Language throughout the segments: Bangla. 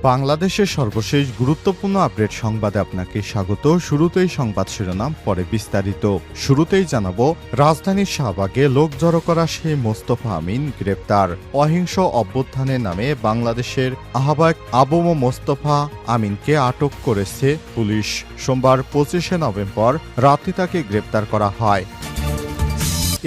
বাংলাদেশের সর্বশেষ গুরুত্বপূর্ণ আপডেট সংবাদে আপনাকে স্বাগত। শুরুতেই সংবাদ শিরোনাম, পরে বিস্তারিত। শুরুতেই জানাব, রাজধানীর শাহবাগে লোক জড়ো করা সেই মোস্তফা আমিন গ্রেপ্তার। অহিংস অভ্যুত্থানের নামে বাংলাদেশের আহ্বায়ক আবম মোস্তফা আমিনকে আটক করেছে পুলিশ। সোমবার পঁচিশে নভেম্বর রাতে তাকে গ্রেপ্তার করা হয়।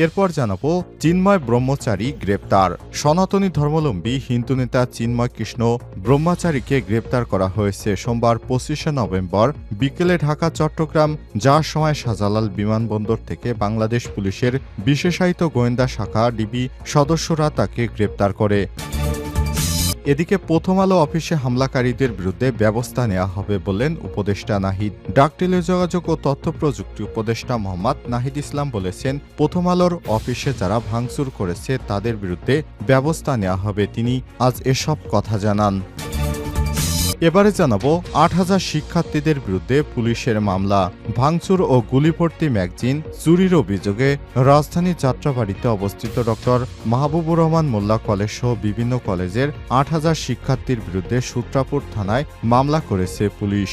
এরপর জানাব চিন্ময় ব্রহ্মচারী গ্রেপ্তার। সনাতনী ধর্মলম্বী হিন্দু নেতা চিন্ময় কৃষ্ণ ব্রহ্মচারীকে গ্রেপ্তার করা হয়েছে সোমবার পঁচিশে নভেম্বর বিকেলে ঢাকা, চট্টগ্রাম যার সময় শাহজালাল বিমানবন্দর থেকে বাংলাদেশ পুলিশের বিশেষায়িত গোয়েন্দা শাখা ডিবি সদস্যরা তাকে গ্রেপ্তার করে। এদিকে প্রথম আলো অফিসে হামলাকারীদের বিরুদ্ধে ব্যবস্থা নেওয়া হবে বলেন উপদেষ্টা নাহিদ। ডাক টেলিযোগাযোগ ও তথ্য প্রযুক্তি উপদেষ্টা মোহাম্মদ নাহিদ ইসলাম বলেছেন, প্রথম আলোর অফিসে যারা ভাঙচুর করেছে তাদের বিরুদ্ধে ব্যবস্থা নেওয়া হবে। তিনি আজ এসব কথা জানান। এবারে জানাব আট হাজার শিক্ষার্থীদের বিরুদ্ধে পুলিশের মামলা। ভাঙচুর ও গুলিভর্তি ম্যাগজিন চুরির অভিযোগে রাজধানী যাত্রাবাড়িতে অবস্থিত ডক্টর মাহবুবুর রহমান মোল্লা কলেজ সহ বিভিন্ন কলেজের আট হাজার শিক্ষার্থীর বিরুদ্ধে সূত্রাপুর থানায় মামলা করেছে পুলিশ।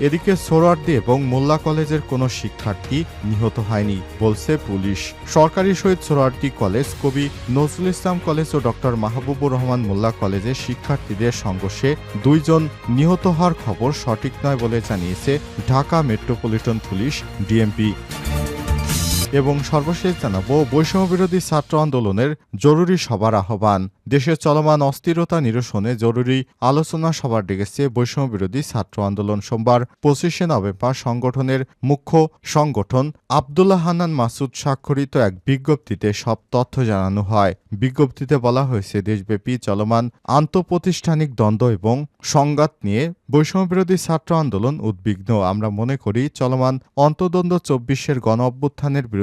এদিকে সোহরার্দি এবং মোল্লা কলেজের কোনো শিক্ষার্থী নিহত হয়নি, বলছে পুলিশ। সরকারি শহীদ সোহরার্দি কলেজ কবি নজরুল ইসলাম কলেজ ও ডক্টর মাহবুবুর রহমান মোল্লা কলেজের শিক্ষার্থীদের সংঘর্ষে দুইজন নিহত হওয়ার খবর সঠিক নয় বলে জানিয়েছে ঢাকা মেট্রোপলিটন পুলিশ ডিএমপি। এবং সর্বশেষ জানাব বৈষম্য বিরোধী ছাত্র আন্দোলনের জরুরি সভার আহ্বান। দেশের চলমান অস্থিরতা নিরসনে জরুরি আলোচনা সভা ডেকেছে বৈষম্য বিরোধী ছাত্র আন্দোলন। সোমবার পঁচিশে নভেম্বর সংগঠনের মুখ্য সংগঠন আবদুল্লাহ হান্নান মাসুদ স্বাক্ষরিত এক বিজ্ঞপ্তিতে সব তথ্য জানানো হয়। বিজ্ঞপ্তিতে বলা হয়েছে, দেশব্যাপী চলমান আন্তঃপ্রতিষ্ঠানিক দ্বন্দ্ব এবং সংঘাত নিয়ে বৈষম্য বিরোধী ছাত্র আন্দোলন উদ্বিগ্ন। আমরা মনে করি, চলমান অন্তদ্বন্দ্ব চব্বিশের গণ অভ্যুত্থানের বিরুদ্ধে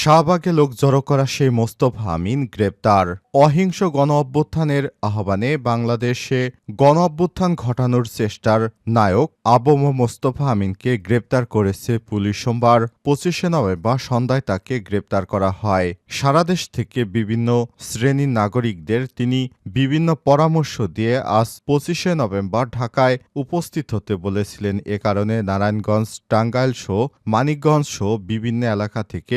শাহবাগে লোক জড়ো করা সেই মোস্তফা আমিন গ্রেপ্তার। অহিংস গণ অভ্যুত্থানের আহ্বানে বাংলাদেশে গণ অভ্যুত্থান ঘটানোর চেষ্টার নায়ক আবম মোস্তফা আমিনকে গ্রেপ্তার করেছে পুলিশ সোমবার। পঁচিশে নভেম্বর সন্ধ্যায় তাকে গ্রেপ্তার করা হয়। সারা দেশ থেকে বিভিন্ন শ্রেণির নাগরিকদের তিনি বিভিন্ন পরামর্শ দিয়ে আজ পঁচিশে নভেম্বর ঢাকায় উপস্থিত হতে বলেছিলেন। এ কারণে নারায়ণগঞ্জ টাঙ্গাইল সহ মানিকগঞ্জ সহ বিভিন্ন এলাকা থেকে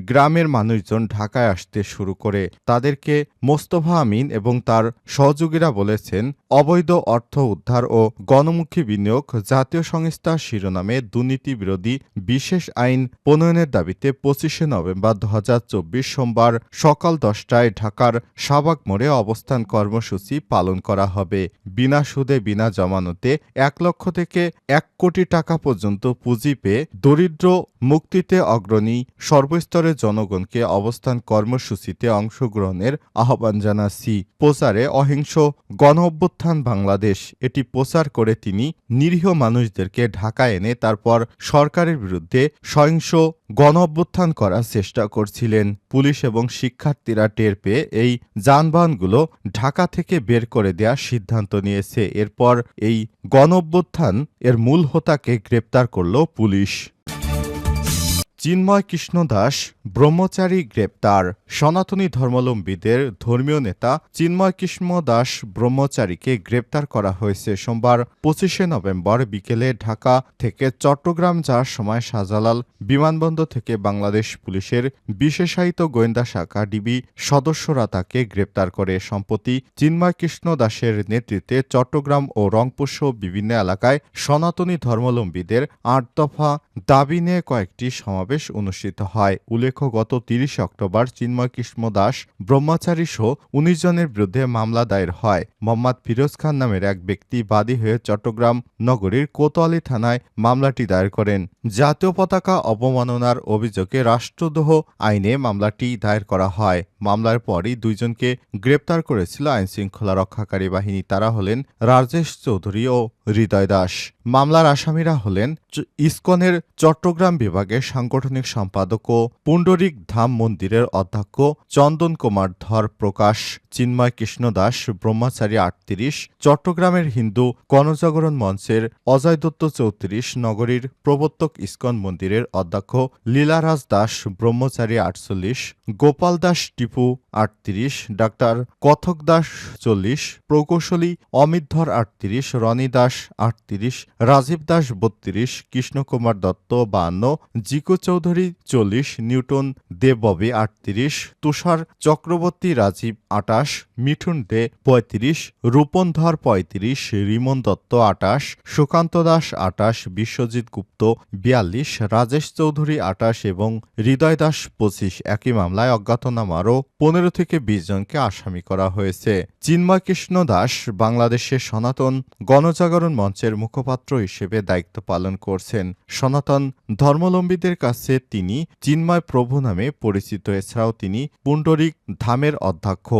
গ্রামের মানুষজন ঢাকায় আসতে শুরু করে তাদেরকে মোস্তফা আমিন এবং তার সহযোগীরা বলেছেন অবৈধ অর্থ উদ্ধার ও গণমুখী বিনিয়োগ জাতীয় সংস্থা শিরোনামে দুর্নীতি বিরোধী বিশেষ আইন প্রণয়নের দাবিতে পঁচিশে নভেম্বর দু হাজার চব্বিশ সোমবার সকাল দশটায় ঢাকার শাহবাগ মোড়ে অবস্থান কর্মসূচি পালন করা হবে। বিনা সুদে, বিনা জমানতে এক লক্ষ থেকে এক কোটি টাকা পর্যন্ত পুঁজি পেয়ে দরিদ্র, মুক্তিতে অগ্রণী সর্বস্তরের জনগণকে অবস্থান কর্মসূচিতে অংশগ্রহণের আহ্বান জানাচ্ছি। প্রচারে অহিংস গণ অভ্যুত্থান বাংলাদেশ, এটি প্রচার করে তিনি নিরীহ মানুষদেরকে ঢাকায় এনে তারপর সরকারের বিরুদ্ধে সহিংস গণ অভ্যুত্থান করার চেষ্টা করছিলেন। পুলিশ এবং শিক্ষার্থীরা টের পেয়ে এই যানবাহনগুলো ঢাকা থেকে বের করে দেওয়ার সিদ্ধান্ত নিয়েছে। এরপর এই গণ অভ্যুত্থান এর মূল হোতাকে গ্রেপ্তার করল পুলিশ। চিন্ময় কৃষ্ণ দাস, ব্রহ্মচারী গ্রেপ্তার। সনাতনী ধর্মাবলম্বীদের ধর্মীয় নেতা চিন্ময় কৃষ্ণ দাস ব্রহ্মচারীকে গ্রেপ্তার করা হয়েছে সোমবার, পঁচিশে নভেম্বর বিকেলে ঢাকা থেকে চট্টগ্রাম যাওয়ার সময় শাহজালাল বিমানবন্দর থেকে বাংলাদেশ পুলিশের বিশেষায়িত গোয়েন্দা শাখা ডিবি সদস্যরা তাকে গ্রেপ্তার করে। সম্প্রতি চিন্ময় কৃষ্ণ দাসের নেতৃত্বে চট্টগ্রাম ও রংপুর সহ বিভিন্ন এলাকায় সনাতনী ধর্মাবলম্বীদের আট দফা দাবি নিয়ে কয়েকটি সমাবেশ অনুষ্ঠিত হয়। উল্লেখ্য, গত তিরিশে অক্টোবর চিন্ময় কৃষ্ণ দাস ব্রহ্মচারী সহ উনিশ জনের বিরুদ্ধে মামলা দায়ের হয়। মোহাম্মদ ফিরোজ খান নামের এক ব্যক্তি বাদী হয়ে চট্টগ্রাম নগরীর কোতোয়ালি থানায় মামলাটি দায়ের করেন। জাতীয় পতাকা অবমাননার অভিযোগে রাষ্ট্রদ্রোহ আইনে মামলাটি দায়ের করা হয়। মামলার পরই দুইজনকে গ্রেপ্তার করেছিল আইনশৃঙ্খলা রক্ষাকারী বাহিনী। তারা হলেন রাজেশ চৌধুরী ও হৃদয় দাস। মামলার আসামিরা হলেন ইসকনের চট্টগ্রাম বিভাগের সাংগঠনিক সম্পাদক ও পুণ্ডরিক ধাম মন্দিরের অধ্যক্ষ চন্দন কুমার ধর প্রকাশ, চিন্ময় কৃষ্ণ দাস, ব্রহ্মচারী আটত্রিশ, চট্টগ্রামের হিন্দু গণজাগরণ মঞ্চের অজয় দত্ত চৌত্রিশ, নগরীর প্রবর্তক ইসকন মন্দিরের অধ্যক্ষ লীলারাজ দাস, ব্রহ্মচারী আটচল্লিশ, গোপাল দাস টিপু আটত্রিশ। ডাক্তার কথক দাস, চল্লিশ। প্রকৌশলী অমিত ধর আটত্রিশ। রনি দাস, আটত্রিশ। রাজীব দাস, বত্রিশ। কৃষ্ণকুমার দত্ত, বান্ন। জিকু চৌধুরী, চল্লিশ। নিউটন দেববি আটত্রিশ। তুষার চক্রবর্তী, রাজীব আটাশ। মিঠুন দে, পঁয়ত্রিশ। রূপন ধর, পঁয়ত্রিশ। রিমন দত্ত, আটাশ। সুকান্ত দাস, আটাশ। বিশ্বজিৎ গুপ্ত, বিয়াল্লিশ। রাজেশ চৌধুরী, আটাশ এবং হৃদয় দাস, পঁচিশ। একই মামলায় অজ্ঞাতনামারও পনেরো থেকে বিশ জনকে আসামি করা হয়েছে। চিন্ময় কৃষ্ণ দাস বাংলাদেশের সনাতন গণজাগরণ মঞ্চের মুখপাত্র হিসেবে দায়িত্ব পালন করছেন। সনাতন ধর্মলম্বীদের কাছে তিনি চিন্ময় প্রভু নামে পরিচিত, এছাড়াও তিনি পুণ্ডরিক ধামের অধ্যক্ষ।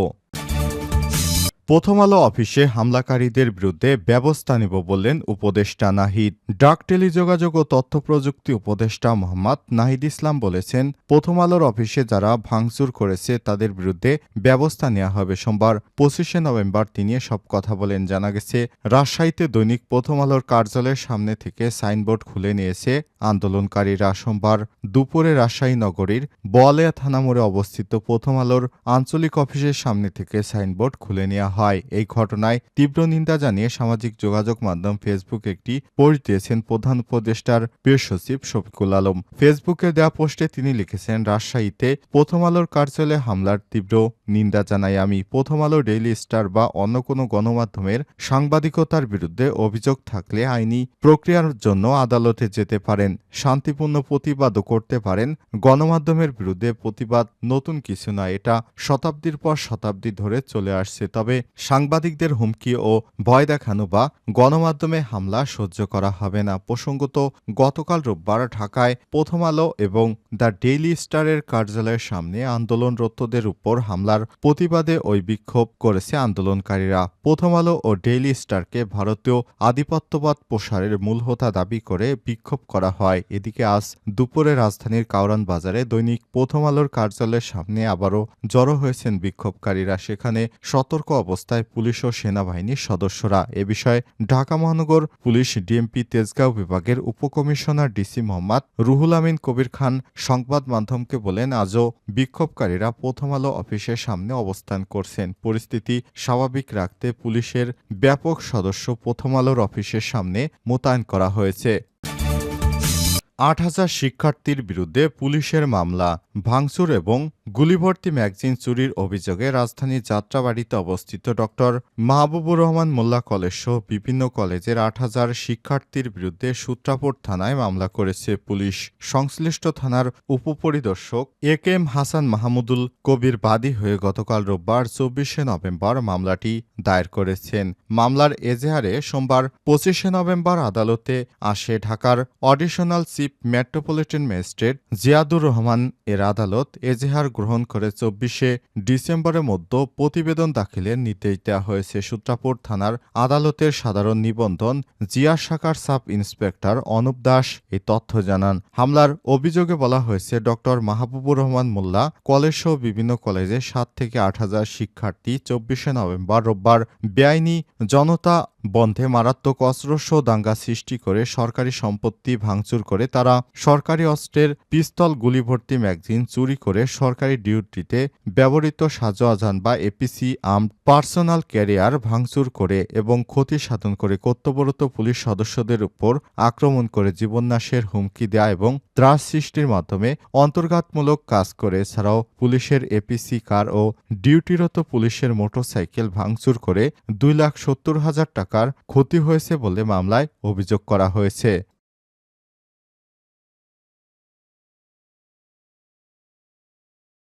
প্রথম আলো অফিসে হামলাকারীদের বিরুদ্ধে ব্যবস্থা নেব বললেন উপদেষ্টা নাহিদ। ডাক, টেলিযোগাযোগ ও তথ্য প্রযুক্তি উপদেষ্টা মোহাম্মদ নাহিদ ইসলাম বলেছেন প্রথম আলোর অফিসে যারা ভাঙচুর করেছে তাদের বিরুদ্ধে ব্যবস্থা নেওয়া হবে সোমবার। পঁচিশে নভেম্বর তিনি সব কথা বলেন। জানা গেছে, রাজশাহীতে দৈনিক প্রথম আলোর কার্যালয়ের সামনে থেকে সাইনবোর্ড খুলে নিয়েছে আন্দোলনকারীরা। সোমবার দুপুরে রাজশাহী নগরীর বোয়ালিয়া থানা মোড়ে অবস্থিত প্রথম আলোর আঞ্চলিক অফিসের সামনে থেকে সাইনবোর্ড খুলে নেওয়া হয়। এই ঘটনায় তীব্র নিন্দা জানিয়ে সামাজিক যোগাযোগ মাধ্যম ফেসবুক একটি পোস্ট দিয়েছেন প্রধান উপদেষ্টার প্রিয় সচিব শফিকুল আলম। ফেসবুকে দেওয়া পোস্টে তিনি লিখেছেন, রাজশাহীতে প্রথম আলোর কার্যালয়ে হামলার তীব্র নিন্দা জানাই আমি। প্রথম আলো ডেইলি স্টার বা অন্য কোনো গণমাধ্যমের সাংবাদিকতার বিরুদ্ধে অভিযোগ থাকলে আইনি প্রক্রিয়ার জন্য আদালতে যেতে পারেন। শান্তিপূর্ণ প্রতিবাদও করতে পারেন। গণমাধ্যমের বিরুদ্ধে প্রতিবাদ নতুন কিছু না এটা শতাব্দীর পর শতাব্দী ধরে চলে আসছে। তবে সাংবাদিকদের হুমকি ও ভয় দেখানো বা গণমাধ্যমে হামলা সহ্য করা হবে না। প্রসঙ্গত, গতকাল রোববার ঢাকায় প্রথম আলো এবং দ্য ডেইলি স্টারের কার্যালয়ের সামনে আন্দোলনরতদের উপর হামলার প্রতিবাদে ওই বিক্ষোভ করেছে আন্দোলনকারীরা। প্রথম আলো ও ডেইলি স্টারকে ভারতীয় আধিপত্যবাদ প্রসারের মূল হোতা দাবি করে বিক্ষোভ করা হয়। এদিকে আজ দুপুরে রাজধানীর কাউরান বাজারে দৈনিক প্রথম আলোর কার্যালয়ের সামনে আবারও জড়ো হয়েছেন বিক্ষোভকারীরা। সেখানে সতর্ক অবস্থায় পুলিশ ও সেনাবাহিনীর সদস্যরা। এ বিষয়ে ঢাকা মহানগর পুলিশ ডিএমপি তেজগাঁও বিভাগের উপকমিশনার ডিসি মোহাম্মদ রুহুল আমিন কবির খান সংবাদ মাধ্যমকে বলেন, আজও বিক্ষোভকারীরা প্রথম আলো অফিসের সামনে অবস্থান করছেন। পরিস্থিতি স্বাভাবিক রাখতে পুলিশের ব্যাপক সদস্য প্রথম আলোর অফিসের সামনে মোতায়েন করা হয়েছে। আট হাজার শিক্ষার্থীর বিরুদ্ধে পুলিশের মামলা, ভাঙচুর এবং গুলিভর্তি ম্যাগজিন চুরির অভিযোগে রাজধানীর যাত্রাবাড়িতে অবস্থিত ডক্টর মাহবুবুর রহমান মোল্লা কলেজ সহ বিভিন্ন কলেজের আট হাজার শিক্ষার্থীর বিরুদ্ধে সূত্রাপুর থানায় মামলা করেছে পুলিশ। সংশ্লিষ্ট থানার উপপরিদর্শক A K M Hasan Mahmudul Kabir বাদী হয়ে গতকাল রোববার চব্বিশে নভেম্বর মামলাটি দায়ের করেছেন। মামলার এজেহারে সোমবার পঁচিশে নভেম্বর আদালতে আসে ঢাকার additional chief metropolitan magistrate Ziadur Rahman এর আদালত এজেহার গ্রহণ করে চব্বিশে ডিসেম্বরের মধ্যে প্রতিবেদন দাখিলের নির্দেশ দেওয়া হয়েছে। সূত্রাপুর থানার আদালতের সাধারণ নিবন্ধন জিয়া শাখার সাব ইন্সপেক্টর অনুপ দাস এই তথ্য জানান। হামলার অভিযোগে বলা হয়েছে, ডক্টর মাহবুবুর রহমান মোল্লা কলেজ সহ বিভিন্ন কলেজে সাত থেকে আট হাজার শিক্ষার্থী চব্বিশে নভেম্বর রোববার বেআইনি জনতা বন্ধে মারাত্মক অস্ত্রসহ দাঙ্গা সৃষ্টি করে সরকারি সম্পত্তি ভাঙচুর করে তারা সরকারি অস্ত্রের পিস্তল গুলিভর্তি ম্যাগজিন চুরি করে সরকারি ডিউটিতে ব্যবহৃত সাজোয়াজান বা এপিসি আর্ম পার্সোনাল ক্যারিয়ার ভাঙচুর করে এবং ক্ষতি সাধন করে কর্তব্যরত পুলিশ সদস্যদের উপর আক্রমণ করে জীবননাশের হুমকি দেয়া এবং ত্রাস সৃষ্টির মাধ্যমে অন্তর্ঘাতমূলক কাজ করে, এছাড়াও পুলিশের এপিসি কার ও ডিউটিরত পুলিশের মোটরসাইকেল ভাঙচুর করে দুই লাখ সত্তর হাজার টাকার ক্ষতি হয়েছে বলে মামলায় অভিযোগ করা হয়েছে।